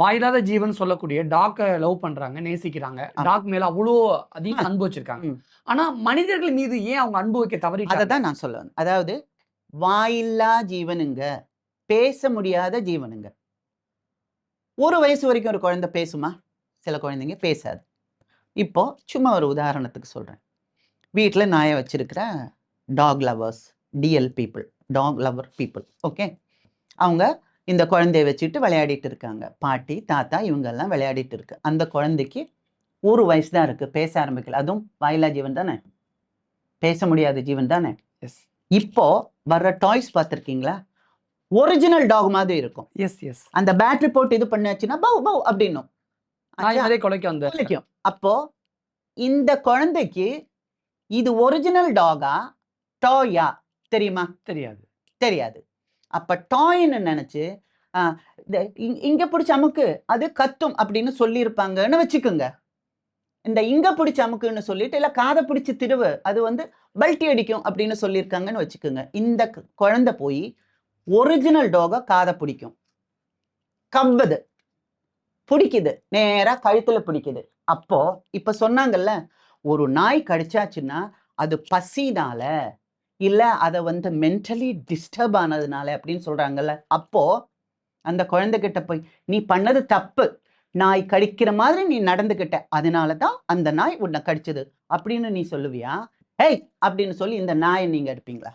வாயில்லாத ஜீவன் சொல்லக்கூடிய டாக்கை லவ் பண்றாங்க நேசிக்கிறாங்க. டாக் மேல அவ்வளோ அதிக அன்பு வச்சிருக்காங்க. ஆனா மனிதர்கள் மீது ஏன் அவங்க அன்பு வைக்க அதை தவறிட்டாங்க தான் நான் சொல்ல வந்தேன். அதாவது வாயில்லா ஜீவனுங்க பேச முடியாத ஜீவனுங்க. ஒரு வயசு வரைக்கும் ஒரு குழந்தை பேசுமா? சில குழந்தைங்க பேசாது. இப்போ சும்மா ஒரு உதாரணத்துக்கு சொல்றேன். வீட்டில் நாயை வச்சிருக்கிற dog lovers TL people dog lover people okay அவங்க இந்த குழந்தைய வச்சுட்டு விளையாடிட்டு இருக்காங்க. பாட்டி தாத்தா இவங்கெல்லாம் விளையாடிட்டு இருக்கு. அந்த குழந்தைக்கு ஒரு வயசு தான் இருக்கு. பேச ஆரம்பிக்கல. அதுவும் வாயில்லா ஜீவன் தானே? பேச முடியாத ஜீவன் தானே? எஸ் இப்போ வர்ற டாய்ஸ் பார்த்துருக்கீங்களா? ஒரிஜினல் டாக் மாதிரி இருக்கும். எஸ் எஸ் அந்த பேட்டரி போட்டு இது பண்ணாச்சுன்னா பவ் பவ் அப்படின்னும். குலைக்கும். அப்போ இந்த குழந்தைக்கு இது ஒரிஜினல் டாகா டாயா தெரியுமா? தெரியாது. தெரியாது. அப்போ டாய்ன்னு நினச்சி ஆ, இந்த பிடிச்ச அமுக்கு அது கத்தும் அப்படின்னு சொல்லியிருப்பாங்கன்னு வச்சுக்கோங்க. இந்த இங்க பிடிச்ச அமுக்குன்னு சொல்லிட்டு இல்லை காதை பிடிச்சி திருவு அது வந்து பல்ட்டி அடிக்கும் அப்படின்னு சொல்லியிருக்காங்கன்னு வச்சுக்கோங்க. இந்த குழந்தை போய் ஒரிஜினல் டாக காதை பிடிக்கும். கவ்வுது. பிடிக்குது. நேராக கழுத்தில் பிடிக்குது. அப்போ இப்போ சொன்னாங்கல்ல ஒரு நாய் கடிச்சாச்சுன்னா அது பசினால இல்லை அதை வந்து மென்டலி டிஸ்டர்ப் ஆனதுனால அப்படின்னு சொல்றாங்கல்ல அப்போ அந்த குழந்தைகிட்ட போய் நீ பண்ணது தப்பு. நாய் கடிக்கிற மாதிரி நீ நடந்துக்கிட்ட அதனால தான் அந்த நாய் உன்னை கடிச்சது. அப்படின்னு நீ சொல்லுவியா? ஹேய்! அப்படின்னு சொல்லி இந்த நாயை நீங்க எடுப்பீங்களா?